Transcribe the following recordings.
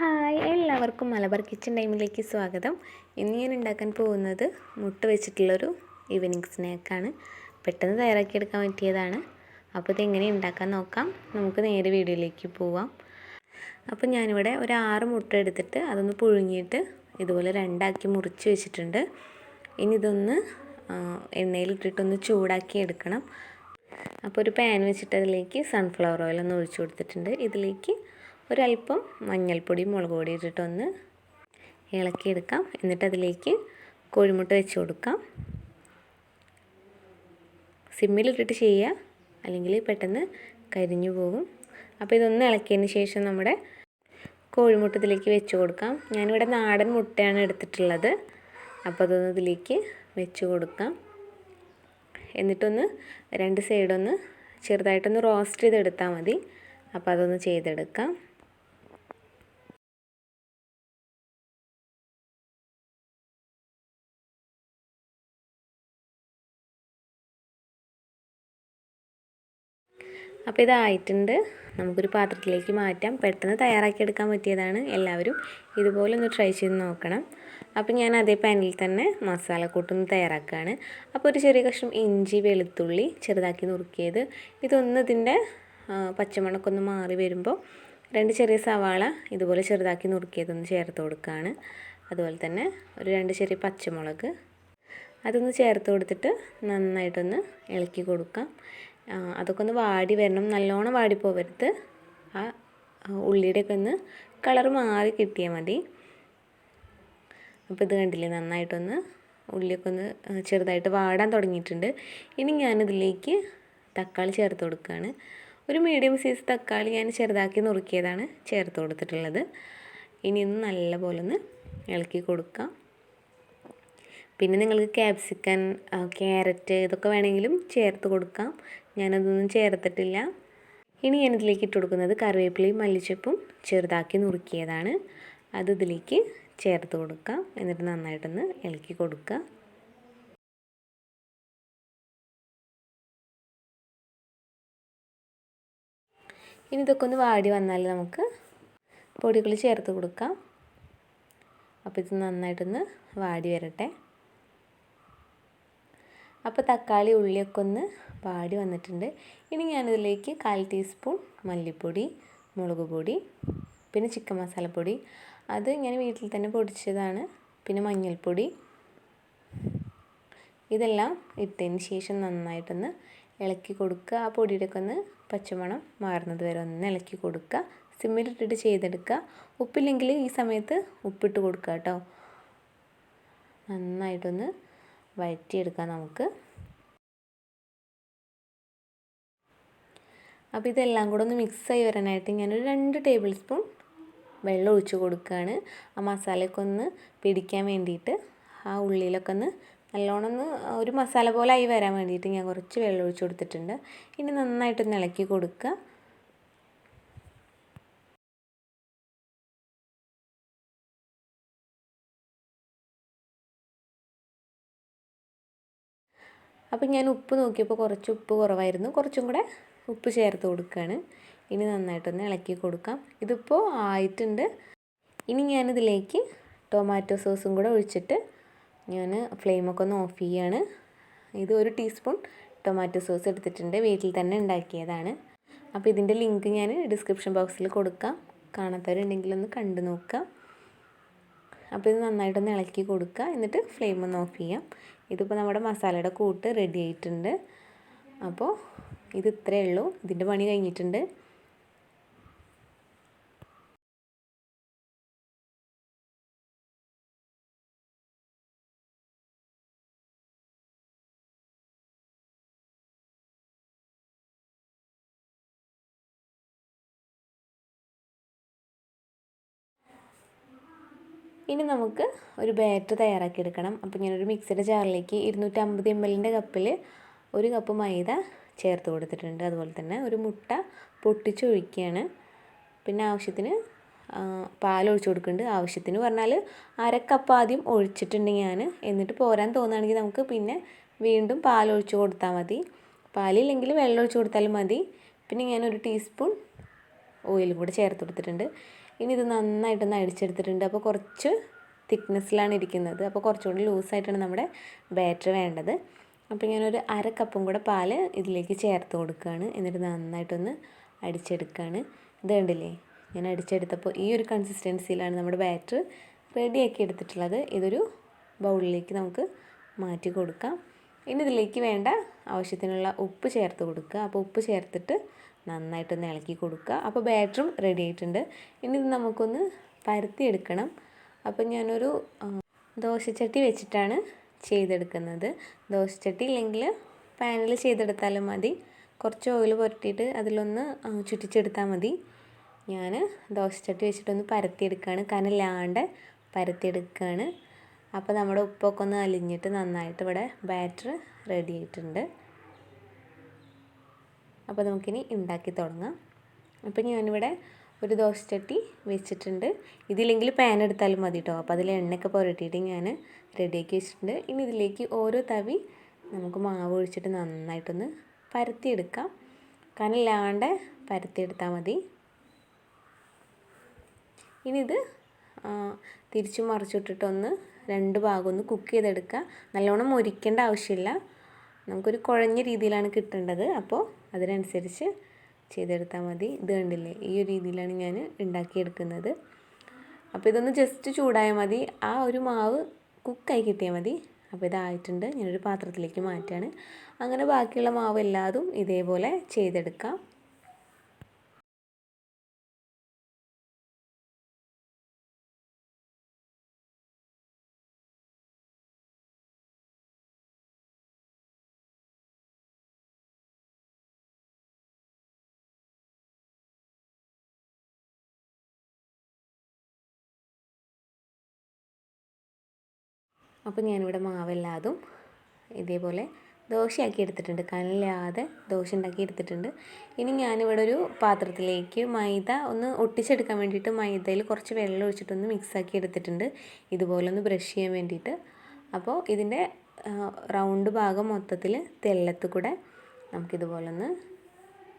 Hi എല്ലാവർക്കും Malabar kitchen ടൈമിലേക്ക് സ്വാഗതം. ഇന്ന് ഞാൻ ഉണ്ടാക്കാൻ പോകുന്നത് മുട്ട വെച്ചിട്ടുള്ളൊരു ഈവനിങ് സ്നാക്കാണ്. പെട്ടെന്ന് തയ്യാറാക്കിയെടുക്കാൻ പറ്റിയതാണ്. അപ്പോൾ ഇതെങ്ങനെ ഉണ്ടാക്കാൻ നോക്കാം. നമുക്ക് നേരെ വീഡിയോയിലേക്ക് പോവാം. അപ്പോൾ ഞാനിവിടെ ഒരു ആറ് മുട്ട എടുത്തിട്ട് അതൊന്ന് പുഴുങ്ങിയിട്ട് ഇതുപോലെ രണ്ടാക്കി മുറിച്ച് വെച്ചിട്ടുണ്ട്. ഇനി ഇതൊന്ന് എണ്ണയിലിട്ടിട്ടൊന്ന് ചൂടാക്കി എടുക്കണം. അപ്പോൾ ഒരു പാൻ വെച്ചിട്ട് അതിലേക്ക് സൺഫ്ലവർ ഓയിൽ ഒന്ന് ഒഴിച്ചു കൊടുത്തിട്ടുണ്ട്. ഇതിലേക്ക് ഒരല്പം മഞ്ഞൾപ്പൊടി മുളക് പൊടി ഇട്ടിട്ടൊന്ന് ഇളക്കിയെടുക്കാം. എന്നിട്ട് അതിലേക്ക് കോഴിമുട്ട വെച്ച് കൊടുക്കാം. സിമ്മിലിട്ടിട്ട് ചെയ്യുക. അല്ലെങ്കിൽ പെട്ടെന്ന് കരിഞ്ഞു പോകും. അപ്പോൾ ഇതൊന്ന് ഇളക്കിയതിന് ശേഷം നമ്മുടെ കോഴിമുട്ട ഇതിലേക്ക് വെച്ച് കൊടുക്കാം. ഞാനിവിടെ നാടൻ മുട്ടയാണ് എടുത്തിട്ടുള്ളത്. അപ്പോൾ അതൊന്ന് ഇതിലേക്ക് വെച്ച് കൊടുക്കാം. എന്നിട്ടൊന്ന് രണ്ട് സൈഡൊന്ന് ചെറുതായിട്ടൊന്ന് റോസ്റ്റ് ചെയ്തെടുത്താൽ മതി. അപ്പോൾ അതൊന്ന് ചെയ്തെടുക്കാം. അപ്പോൾ ഇതായിട്ടുണ്ട്. നമുക്കൊരു പാത്രത്തിലേക്ക് മാറ്റാം. പെട്ടെന്ന് തയ്യാറാക്കിയെടുക്കാൻ പറ്റിയതാണ് എല്ലാവരും. ഇതുപോലെ ഒന്ന് ട്രൈ ചെയ്ത് നോക്കണം. അപ്പോൾ ഞാൻ അതേ പാനിൽ തന്നെ മസാലക്കൂട്ടൊന്ന് തയ്യാറാക്കുകയാണ്. അപ്പോൾ ഒരു ചെറിയ കഷ്ണം ഇഞ്ചി വെളുത്തുള്ളി ചെറുതാക്കി നുറുക്കിയത്. ഇതൊന്ന് ഇതിന്റെ പച്ചമുളക്കൊന്ന് മാറി വരുമ്പോൾ രണ്ട് ചെറിയ സവാള ഇതുപോലെ ചെറുതാക്കി നുറുക്കിയതൊന്ന് ചേർത്ത് കൊടുക്കുകയാണ്. അതുപോലെ തന്നെ ഒരു രണ്ട് ചെറിയ പച്ചമുളക് അതൊന്ന് ചേർത്ത് കൊടുത്തിട്ട് നന്നായിട്ടൊന്ന് ഇളക്കി കൊടുക്കാം. അതൊക്കെ ഒന്ന് വാടി വരണം. നല്ലോണം വാടി പോകരുത് ആ ഉള്ളിയുടെയൊക്കെ ഒന്ന് കളർ മാറി കിട്ടിയാൽ മതി. അപ്പോൾ ഇത് കണ്ടില്ലേ നന്നായിട്ടൊന്ന് ഉള്ളിയൊക്കെ ഒന്ന് ചെറുതായിട്ട് വാടാൻ തുടങ്ങിയിട്ടുണ്ട്. ഇനി ഞാനിതിലേക്ക് തക്കാളി ചേർത്ത് കൊടുക്കുകയാണ് ഒരു മീഡിയം സൈസ് തക്കാളി ഞാൻ ചെറുതാക്കി നുറുക്കിയതാണ് ചേർത്ത് കൊടുത്തിട്ടുള്ളത്. ഇനി ഒന്ന് നല്ലപോലെ ഒന്ന് ഇളക്കി കൊടുക്കാം. പിന്നെ നിങ്ങൾക്ക് ക്യാപ്സിക്കൻ ക്യാരറ്റ് ഇതൊക്കെ വേണമെങ്കിലും ചേർത്ത് കൊടുക്കാം. ഞാനതൊന്നും ചേർത്തിട്ടില്ല. ഇനി ഞാനിതിലേക്ക് ഇട്ട് കൊടുക്കുന്നത് കറിവേപ്പിലയും മല്ലിച്ചപ്പും ചെറുതാക്കി നുറുക്കിയതാണ്. അത് ഇതിലേക്ക് ചേർത്ത് കൊടുക്കാം. എന്നിട്ട് നന്നായിട്ടൊന്ന് ഇളക്കി കൊടുക്കുക. ഇനി ഇതൊക്കെ ഒന്ന് വാടി വന്നാൽ നമുക്ക് പൊടികൾ ചേർത്ത് കൊടുക്കാം. അപ്പോൾ ഇത് നന്നായിട്ടൊന്ന് വാടി വരട്ടെ. അപ്പോൾ തക്കാളി ഉള്ളിയൊക്കെ ഒന്ന് വാടി വന്നിട്ടുണ്ട്. ഇനി ഞാനിതിലേക്ക് കാൽ ടീസ്പൂൺ മല്ലിപ്പൊടി മുളക് പൊടി പിന്നെ ചിക്കൻ മസാലപ്പൊടി അത് ഞാൻ വീട്ടിൽ തന്നെ പൊടിച്ചതാണ്. പിന്നെ മഞ്ഞൾപ്പൊടി. ഇതെല്ലാം ഇട്ടതിന് ശേഷം നന്നായിട്ടൊന്ന് ഇളക്കി കൊടുക്കുക. ആ പൊടിയുടെ ഒക്കെ ഒന്ന് പച്ചമണം മാറുന്നത് വരെ ഒന്ന് ഇളക്കി കൊടുക്കുക. സിമ്മിലിട്ടിട്ട് ചെയ്തെടുക്കുക. ഉപ്പില്ലെങ്കിൽ ഈ സമയത്ത് ഉപ്പിട്ട് കൊടുക്കുക കേട്ടോ. നന്നായിട്ടൊന്ന് വഴറ്റിയെടുക്കാം നമുക്ക്. അപ്പോൾ ഇതെല്ലാം കൂടെ ഒന്ന് മിക്സായി വരാനായിട്ട് ഞാനൊരു രണ്ട് ടേബിൾ സ്പൂൺ വെള്ളം ഒഴിച്ച് കൊടുക്കുകയാണ് ആ മസാലയൊക്കെ ഒന്ന് പിടിക്കാൻ വേണ്ടിയിട്ട് ആ ഉള്ളിയിലൊക്കെ ഒന്ന് നല്ലോണം ഒന്ന് ഒരു മസാല പോലെ ആയി വരാൻ വേണ്ടിയിട്ട് ഞാൻ കുറച്ച് വെള്ളം ഒഴിച്ച് കൊടുത്തിട്ടുണ്ട്. ഇനി നന്നായിട്ടൊന്ന് ഇളക്കി കൊടുക്കുക. അപ്പം ഞാൻ ഉപ്പ് നോക്കിയപ്പോൾ കുറച്ച് ഉപ്പ് കുറവായിരുന്നു. കുറച്ചും കൂടെ ഉപ്പ് ചേർത്ത് കൊടുക്കുകയാണ്. ഇനി നന്നായിട്ടൊന്ന് ഇളക്കി കൊടുക്കാം. ഇതിപ്പോൾ ആയിട്ടുണ്ട്. ഇനി ഞാനിതിലേക്ക് ടൊമാറ്റോ സോസും കൂടെ ഒഴിച്ചിട്ട് ഞാൻ ഫ്ലെയിമൊക്കെ ഒന്ന് ഓഫ് ചെയ്യുകയാണ് ഇത് ഒരു ടീസ്പൂൺ ടൊമാറ്റോ സോസ് എടുത്തിട്ടുണ്ട്. വീട്ടിൽ തന്നെ ഉണ്ടാക്കിയതാണ്. അപ്പോൾ ഇതിന്റെ ലിങ്ക് ഞാൻ ഡിസ്ക്രിപ്ഷൻ ബോക്സിൽ കൊടുക്കാം. കാണാത്തവരുണ്ടെങ്കിൽ ഒന്ന് കണ്ടു നോക്കാം. അപ്പോൾ ഇത് നന്നായിട്ടൊന്ന് ഇളക്കി കൊടുക്കുക. എന്നിട്ട് ഫ്ലെയിം ഒന്ന് ഓഫ് ചെയ്യാം. ഇതിപ്പോൾ നമ്മുടെ മസാലയുടെ കൂട്ട് റെഡി ആയിട്ടുണ്ട്. അപ്പോൾ ഇത് ഇത്രയേ ഉള്ളൂ. ഇതിന്റെ പണി കഴിഞ്ഞിട്ടുണ്ട്. ഇനി നമുക്ക് ഒരു ബാറ്റർ തയ്യാറാക്കിയെടുക്കണം അപ്പോൾ ഞാനൊരു മിക്സിയുടെ ജാറിലേക്ക് ഇരുന്നൂറ്റമ്പത് എം എല്ലിന്റെ കപ്പിൽ ഒരു കപ്പ് മൈദ ചേർത്ത് കൊടുത്തിട്ടുണ്ട്. അതുപോലെ തന്നെ ഒരു മുട്ട പൊട്ടിച്ചൊഴിക്കുകയാണ്. പിന്നെ ആവശ്യത്തിന് പാൽ ഒഴിച്ച് കൊടുക്കുന്നുണ്ട്. ആവശ്യത്തിന് പറഞ്ഞാൽ അരക്കപ്പ് കപ്പ് ആദ്യം ഒഴിച്ചിട്ടുണ്ടെങ്കിൽ ഞാൻ എന്നിട്ട് പോരാൻ തോന്നുകയാണെങ്കിൽ നമുക്ക് പിന്നെ വീണ്ടും പാൽ ഒഴിച്ച് കൊടുത്താൽ മതി. പാലില്ലെങ്കിൽ വെള്ളം ഒഴിച്ച് കൊടുത്താലും മതി. പിന്നെ ഞാനൊരു ടീസ്പൂൺ ഓയിൽ കൂടെ ചേർത്ത് കൊടുത്തിട്ടുണ്ട്. ഇനി ഇത് നന്നായിട്ടൊന്ന് അടിച്ചെടുത്തിട്ടുണ്ട്. അപ്പോൾ കുറച്ച് തിക്നെസ്സിലാണ് ഇരിക്കുന്നത്. അപ്പോൾ കുറച്ചുകൂടി ലൂസായിട്ടാണ് നമ്മുടെ ബാറ്റർ വേണ്ടത്. അപ്പോൾ ഞാനൊരു അര കപ്പും കൂടെ പാൽ ഇതിലേക്ക് ചേർത്ത് കൊടുക്കുകയാണ്. എന്നിട്ട് നന്നായിട്ടൊന്ന് അടിച്ചെടുക്കുകയാണ്. ഇത് കണ്ടില്ലേ? ഞാൻ അടിച്ചെടുത്തപ്പോൾ ഈ ഒരു കൺസിസ്റ്റൻസിയിലാണ് നമ്മുടെ ബാറ്റർ റെഡിയാക്കി എടുത്തിട്ടുള്ളത്. ഇതൊരു ബൗളിലേക്ക് നമുക്ക് മാറ്റി കൊടുക്കാം. ഇനി ഇതിലേക്ക് വേണ്ട ആവശ്യത്തിനുള്ള ഉപ്പ് ചേർത്ത് കൊടുക്കുക. അപ്പോൾ ഉപ്പ് ചേർത്തിട്ട് നന്നായിട്ടൊന്ന് ഇളക്കി കൊടുക്കുക. അപ്പോൾ ബാറ്ററും റെഡി ആയിട്ടുണ്ട്. ഇനി ഇത് നമുക്കൊന്ന് പരത്തിയെടുക്കണം. അപ്പോൾ ഞാനൊരു ദോശച്ചട്ടി വെച്ചിട്ടാണ് ചെയ്തെടുക്കുന്നത്. ദോശച്ചട്ടി ഇല്ലെങ്കിൽ പാനിൽ ചെയ്തെടുത്താലും മതി. കുറച്ച് ഓയിൽ പുരട്ടിയിട്ട് അതിലൊന്ന് ചുറ്റിച്ചെടുത്താൽ മതി. ഞാൻ ദോശച്ചട്ടി വെച്ചിട്ടൊന്ന് പരത്തിയെടുക്കുകയാണ്. കനലാണ്ട് പരത്തിയെടുക്കുകയാണ്. അപ്പോൾ നമ്മുടെ ഉപ്പൊക്കെ ഒന്ന് അലിഞ്ഞിട്ട് നന്നായിട്ട് ഇവിടെ ബാറ്റർ റെഡി ആയിട്ടുണ്ട്. അപ്പോൾ നമുക്കിനി ഉണ്ടാക്കി തുടങ്ങാം. അപ്പോൾ ഞാനിവിടെ ഒരു ദോശച്ചട്ടി വെച്ചിട്ടുണ്ട്. ഇതില്ലെങ്കിൽ പാൻ എടുത്താലും മതി കേട്ടോ അപ്പോൾ അതിൽ എണ്ണയൊക്കെ പുരട്ടിയിട്ട് ഞാൻ റെഡിയാക്കി വെച്ചിട്ടുണ്ട്. ഇനി ഇതിലേക്ക് ഓരോ തവി നമുക്ക് മാവ് ഒഴിച്ചിട്ട് നന്നായിട്ടൊന്ന് പരത്തിയെടുക്കാം. കനല്ലാണ്ട് പരത്തിയെടുത്താൽ മതി. ഇനി ഇത് തിരിച്ചു മറിച്ചിട്ടിട്ടൊന്ന് രണ്ട് ഭാഗം ഒന്ന് കുക്ക് ചെയ്തെടുക്കുക. നല്ലോണം മുരിക്കേണ്ട ആവശ്യമില്ല. നമുക്കൊരു കുഴഞ്ഞ രീതിയിലാണ് കിട്ടേണ്ടത്. അപ്പോൾ അതിനനുസരിച്ച് ചെയ്തെടുത്താൽ മതി. ഇത് കണ്ടില്ലേ? ഈ ഒരു രീതിയിലാണ് ഞാൻ ഉണ്ടാക്കിയെടുക്കുന്നത്. അപ്പോൾ ഇതൊന്ന് ജസ്റ്റ് ചൂടായാൽ മതി. ആ ഒരു മാവ് കുക്കായി കിട്ടിയാൽ മതി. അപ്പോൾ ഇതായിട്ടുണ്ട്. ഞാനൊരു പാത്രത്തിലേക്ക് മാറ്റുകയാണ് അങ്ങനെ ബാക്കിയുള്ള മാവ് എല്ലാതും ഇതേപോലെ ചെയ്തെടുക്കാം. അപ്പോൾ ഞാനിവിടെ മാവെല്ലാതും ഇതേപോലെ ദോശയാക്കി എടുത്തിട്ടുണ്ട്. കനലില്ലാതെ ദോശ ഉണ്ടാക്കി എടുത്തിട്ടുണ്ട്. ഇനി ഞാനിവിടെ ഒരു പാത്രത്തിലേക്ക് മൈദ ഒന്ന് ഒട്ടിച്ചെടുക്കാൻ വേണ്ടിയിട്ട് മൈദയിൽ കുറച്ച് വെള്ളം ഒഴിച്ചിട്ടൊന്ന് മിക്സാക്കി എടുത്തിട്ടുണ്ട്. ഇതുപോലെ ഒന്ന് ബ്രഷ് ചെയ്യാൻ വേണ്ടിയിട്ട്. അപ്പോൾ ഇതിന്റെ റൗണ്ട് ഭാഗം മൊത്തത്തിൽ തെല്ലത്ത് കൂടെ നമുക്കിതുപോലെ ഒന്ന്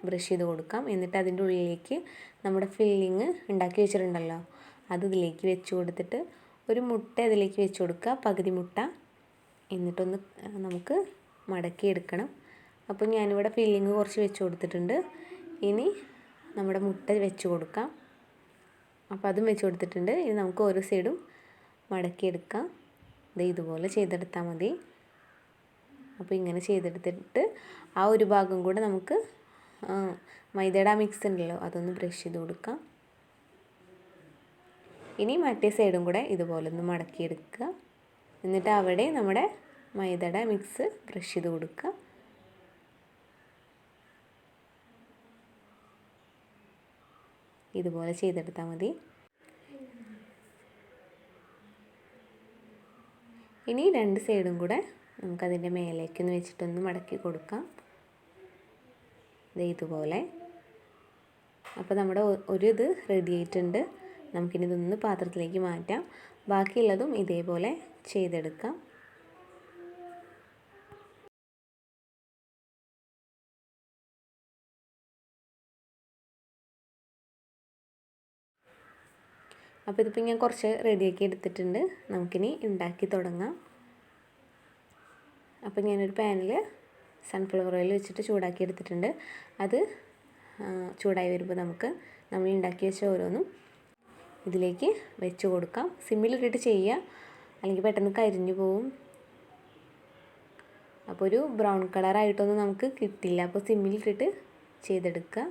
ബ്രഷ് ചെയ്ത് കൊടുക്കാം. എന്നിട്ട് അതിന്റെ ഉള്ളിലേക്ക് നമ്മുടെ ഫില്ലിങ് ഉണ്ടാക്കി വെച്ചിട്ടുണ്ടല്ലോ. അത് ഇതിലേക്ക് വെച്ച് കൊടുത്തിട്ട് ഒരു മുട്ട അതിലേക്ക് വെച്ച് കൊടുക്കുക. പകുതി മുട്ട. എന്നിട്ടൊന്ന് നമുക്ക് മടക്കി എടുക്കണം അപ്പോൾ ഞാനിവിടെ ഫില്ലിങ് കുറച്ച് വെച്ച് കൊടുത്തിട്ടുണ്ട്. ഇനി നമ്മുടെ മുട്ട വെച്ച് കൊടുക്കാം. അപ്പോൾ അതും വെച്ച് കൊടുത്തിട്ടുണ്ട്. ഇനി നമുക്ക് ഓരോ സൈഡും മടക്കിയെടുക്കാം. ഇത് ഇതുപോലെ ചെയ്തെടുത്താൽ മതി. അപ്പോൾ ഇങ്ങനെ ചെയ്തെടുത്തിട്ട് ആ ഒരു ഭാഗം കൂടെ നമുക്ക് മൈദയുടെ ആ മിക്സ് ഉണ്ടല്ലോ അതൊന്ന് ബ്രഷ് ചെയ്ത് കൊടുക്കാം. ഇനി മറ്റേ സൈഡും കൂടെ ഇതുപോലെ ഒന്ന് മടക്കിയെടുക്കുക. എന്നിട്ട് അവിടെ നമ്മുടെ മൈദട മിക്സ് ബ്രഷ് ചെയ്ത് കൊടുക്കുക. ഇതുപോലെ ചെയ്തെടുത്താൽ മതി. ഇനി രണ്ട് സൈഡും കൂടെ നമുക്കതിന്റെ മേലേക്കൊന്ന് വെച്ചിട്ടൊന്ന് മടക്കി കൊടുക്കാം. ഇതുപോലെ. അപ്പോൾ നമ്മുടെ ഒരു ഇത് റെഡി ആയിട്ടുണ്ട്. നമുക്കിനി ഇതൊന്ന് പാത്രത്തിലേക്ക് മാറ്റാം. ബാക്കിയുള്ളതും ഇതേപോലെ ചെയ്തെടുക്കാം. അപ്പോൾ ഇതിപ്പോൾ ഞാൻ കുറച്ച് റെഡിയാക്കി എടുത്തിട്ടുണ്ട്. നമുക്കിനി ഉണ്ടാക്കി തുടങ്ങാം. അപ്പോൾ ഞാനൊരു പാനിൽ സൺഫ്ലവർ ഓയിൽ വെച്ചിട്ട് ചൂടാക്കി എടുത്തിട്ടുണ്ട്. അത് ചൂടായി വരുമ്പോൾ നമുക്ക് നമ്മൾ ഉണ്ടാക്കി വെച്ച ഓരോന്നും ഇതിലേക്ക് വെച്ച് കൊടുക്കാം. സിമ്മിലിട്ടിട്ട് ചെയ്യുക അല്ലെങ്കിൽ പെട്ടെന്ന് കരിഞ്ഞു പോവും. അപ്പോൾ ഒരു ബ്രൗൺ കളറായിട്ടൊന്നും നമുക്ക് കിട്ടില്ല. അപ്പോൾ സിമ്മിലിട്ടിട്ട് ചെയ്തെടുക്കുക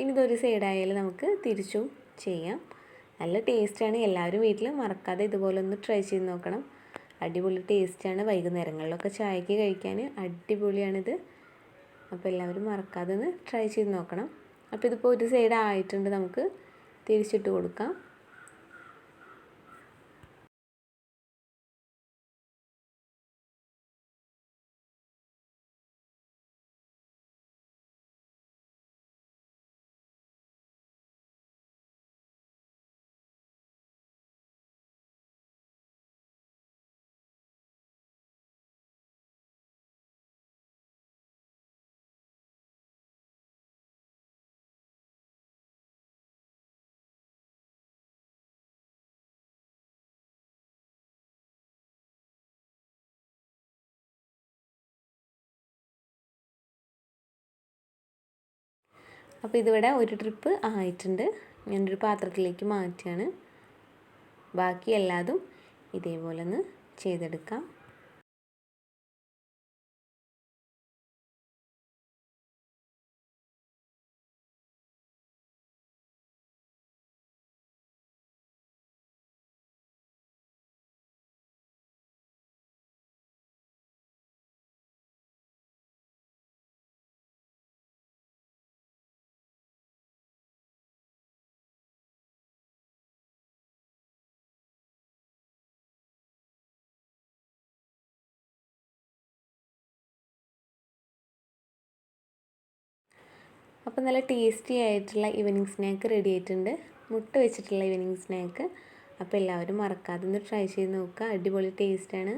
ഇനി ഇതൊരു സൈഡായാലും നമുക്ക് തിരിച്ചും ചെയ്യാം. നല്ല ടേസ്റ്റാണ് എല്ലാവരും വീട്ടിൽ മറക്കാതെ ഇതുപോലെ ഒന്ന് ട്രൈ ചെയ്ത് നോക്കണം. അടിപൊളി ടേസ്റ്റാണ് വൈകുന്നേരങ്ങളിലൊക്കെ ചായക്ക് കഴിക്കാൻ അടിപൊളിയാണിത്. അപ്പോൾ എല്ലാവരും മറക്കാതെ ഒന്ന് ട്രൈ ചെയ്ത് നോക്കണം. അപ്പോൾ ഇതിപ്പോൾ ഒരു സൈഡ് ആയിട്ടുണ്ട് നമുക്ക് തിരിച്ചിട്ട് കൊടുക്കാം. അപ്പോൾ ഇതിവിടെ ഒരു ട്രിപ്പ് ആയിട്ടുണ്ട്. ഞാനൊരു പാത്രത്തിലേക്ക് മാറ്റുകയാണ് ബാക്കി എല്ലാതും ഇതേപോലെ ഒന്ന് ചെയ്തെടുക്കാം. അപ്പോൾ നല്ല ടേസ്റ്റി ആയിട്ടുള്ള ഈവനിങ് സ്നാക്ക് റെഡി ആയിട്ടുണ്ട്. മുട്ട വെച്ചിട്ടുള്ള ഈവനിങ് സ്നാക്ക്. അപ്പോൾ എല്ലാവരും മറക്കാതെ ഒന്ന് ട്രൈ ചെയ്ത് നോക്കുക. അടിപൊളി ടേസ്റ്റാണ്.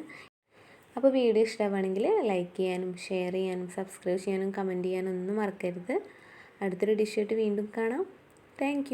അപ്പോൾ വീഡിയോ ഇഷ്ടമാണെങ്കിൽ ലൈക്ക് ചെയ്യാനും ഷെയർ ചെയ്യാനും സബ്സ്ക്രൈബ് ചെയ്യാനും കമന്റ് ചെയ്യാനും ഒന്നും മറക്കരുത്. അടുത്തൊരു ഡിഷായിട്ട് വീണ്ടും കാണാം. താങ്ക്